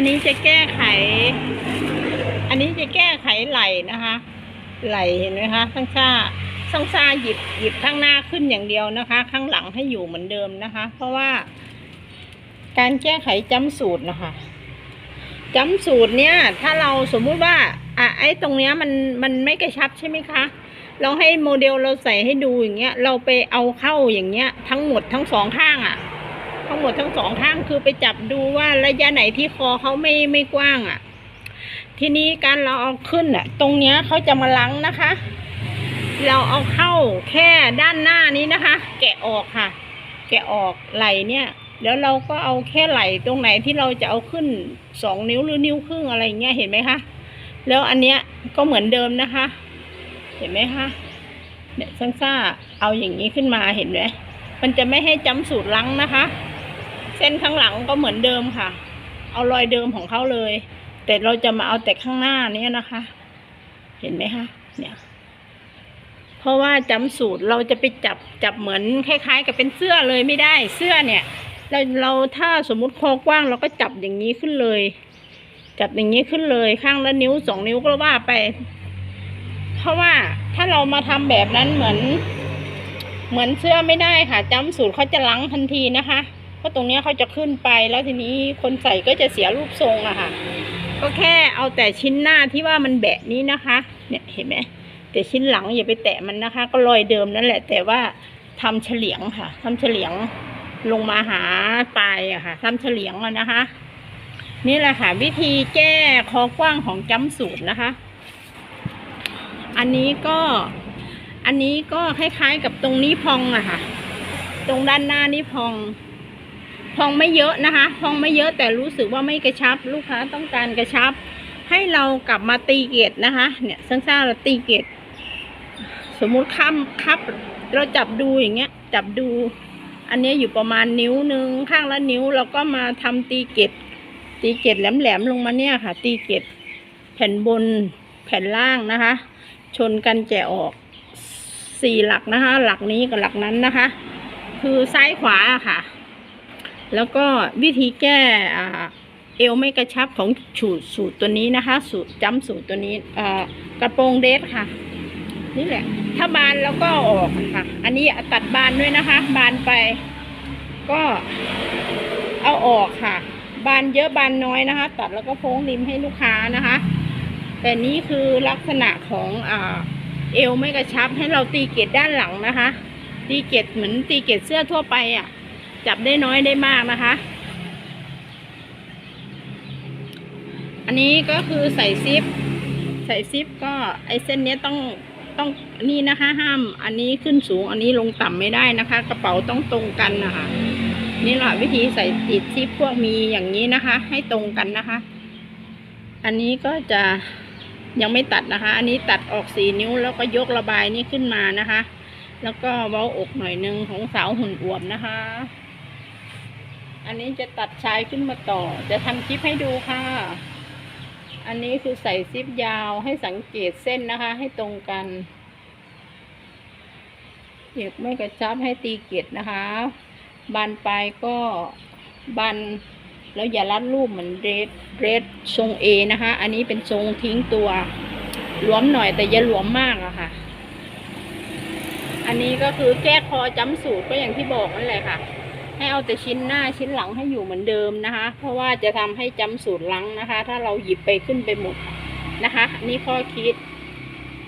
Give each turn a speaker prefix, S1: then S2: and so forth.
S1: นนี้จะแก้ไข อันนี้จะแก้ไขไหลนะคะ ไหลเห็นไหมคะข้างซ่าข้างซ่าหยิบหยิบข้างหน้าขึ้นอย่างเดียวนะคะ ข้างหลังให้อยู่เหมือนเดิมนะคะ เพราะว่า การแก้ไขจำสูตรนะคะจำสูตรเนี่ย ถ้าเราสมมุติว่าอะไอ้ตรงเนี้ยมันมันไม่กระชับใช่ไหมคะเราให้โมเดลเราใส่ให้ดูอย่างเงี้ย เราไปเอาเข้าอย่างเงี้ย ทั้งหมดทั้งสองข้างอะ่ะ ทั้งหมดทั้งสองข้างคือไปจับดูว่าระยะไหนที่คอเขาไม่ไม่กว้างอะ่ะ ทีนี้การเราเอาขึ้นอะ ตรงเนี้ยเขาจะมาลังนะคะ เราเอาเข้าแค่ด้านหน้านี้นะคะ แกะออกค่ะ แกะออกไหลเนี่ยแล้วเราก็เอาแค่ไหลตรงไหนที่เราจะเอาขึ้นสองนิ้วหรือนิ้วครึ่งอะไรอย่างเงี้ยเห็นไหมคะแล้วอันเนี้ยก็เหมือนเดิมนะคะ เห็นไหมคะเนี่ยซ่าซ่าๆเอาอย่างนี้ขึ้นมาเห็นไหมมันจะไม่ให้จำสูตรลังนะคะ เส้นข้างหลังก็เหมือนเดิมค่ะ เอารอยเดิมของเขาเลย แต่เราจะมาเอาแต่ข้างหน้านี้นะคะ เห็นไหมคะ เนี่ย เพราะว่าจำสูตรเราจะไปจับจับเหมือนคล้าย ๆ กับเป็นเสื้อเลยไม่ได้ เสื้อเนี่ย เราเราถ้าสมมุติคอกว้างเราก็จับอย่างนี้ขึ้นเลย จับอย่างนี้ขึ้นเลยข้างละนิ้วสองนิ้วก็ว่าไป เพราะว่าถ้าเรามาทำแบบนั้นเหมือน เหมือนเสื้อไม่ได้ค่ะจำสูตรเขาจะลังทันทีนะคะ เพราะตรงเนี้ยเขาจะขึ้นไปแล้วทีนี้คนใส่ก็จะเสียรูปทรงอะค่ะ ก็แค่เอาแต่ชิ้นหน้าที่ว่ามันแบะนี้นะคะ เนี่ยเห็นไหมแต่ชิ้นหลังอย่าไปแตะมันนะคะ ก็รอยเดิมนั่นแหละ แต่ว่าทำเฉลียงค่ะทำเฉลียงลงมาหาปลายอะค่ะทำเฉลียงอะนะคะ นี่แหละค่ะ วิธีแก้คอกว้างของจำสูตรนะคะ อันนี้ก็อันนี้ก็คล้ายๆกับตรงนี้พองอะค่ะ ตรงด้านหน้านี่พอง พองไม่เยอะนะคะพองไม่เยอะแต่รู้สึกว่าไม่กระชับ ลูกค้าต้องการกระชับ ให้เรากลับมาตีเกตนะคะเนี่ยสั้นๆเราตีเกตสมมุติข้ามคับ เราจับดูอย่างเงี้ย จับดู อันนี้อยู่ประมาณนิ้วหนึ่งข้างละนิ้วเราก็มาทำตีเกตตีเกตแหลมๆลงมาเนี่ยค่ะ ตีเกตแผ่นบนแผ่นล่างนะคะ ชนกันแจออกสี่หลักนะคะ หลักนี้กับหลักนั้นนะคะ คือซ้ายขวาค่ะ แล้วก็วิธีแก้อ่เอวไม่กระชับของสูตรสูตรตัวนี้นะคะ สูตรจำสูตรตัวนี้กระโปรงเดสค่ะ นี่แหละ ถ้าบานแล้วก็เอาออกค่ะ อันนี้ตัดบานด้วยนะคะ บานไป ก็เอาออกค่ะ บานเยอะบานน้อยนะคะ ตัดแล้วก็โพ้งริมให้ลูกค้านะคะ แต่นี้คือลักษณะของอเอวไม่กระชับให้เราตีเกตด้านหลังนะคะ ตีเกตเหมือนตีเกตเสื้อทั่วไปอะ จับได้น้อยได้มากนะคะ อันนี้ก็คือใส่ซิป ใส่ซิปก็ไอเส้นนี้ต้องต้องนี่นะคะ ห้าม อันนี้ขึ้นสูง อันนี้ลงต่ำไม่ได้นะคะ กระเป๋าต้องตรงกันนะคะนี่แหละวิธีใส่ติดซิปพวกมีอย่างนี้นะคะ ให้ตรงกันนะคะ อันนี้ก็จะยังไม่ตัดนะคะ อันนี้ตัดออกสี่นิ้วแล้วก็ยกระบายนี่ขึ้นมานะคะ แล้วก็เว้าอกหน่อยหนึ่งของสาวหุ่นอวบนะคะ อันนี้จะตัดชายขึ้นมาต่อ จะทำคลิปให้ดูค่ะ อันนี้คือใส่ซิปยาวให้สังเกตเส้นนะคะ ให้ตรงกันเก็บไม่กระชับให้ตีเกตนะคะ บานปลายก็บานแล้วอย่ารัดรูปเหมือนเรดเรดทรงเอนะคะ อันนี้เป็นทรงทิ้งตัวหลวมหน่อยแต่อย่าหลวมมากอะค่ะ อันนี้ก็คือแก้คอจำสูตรก็อย่างที่บอกนั่นแหละค่ะ ให้เอาแต่ชิ้นหน้าชิ้นหลังให้อยู่เหมือนเดิมนะคะ เพราะว่าจะทำให้จำสูตรหลังนะคะ ถ้าเราหยิบไปขึ้นไปหมดนะคะ นี่ข้อคิด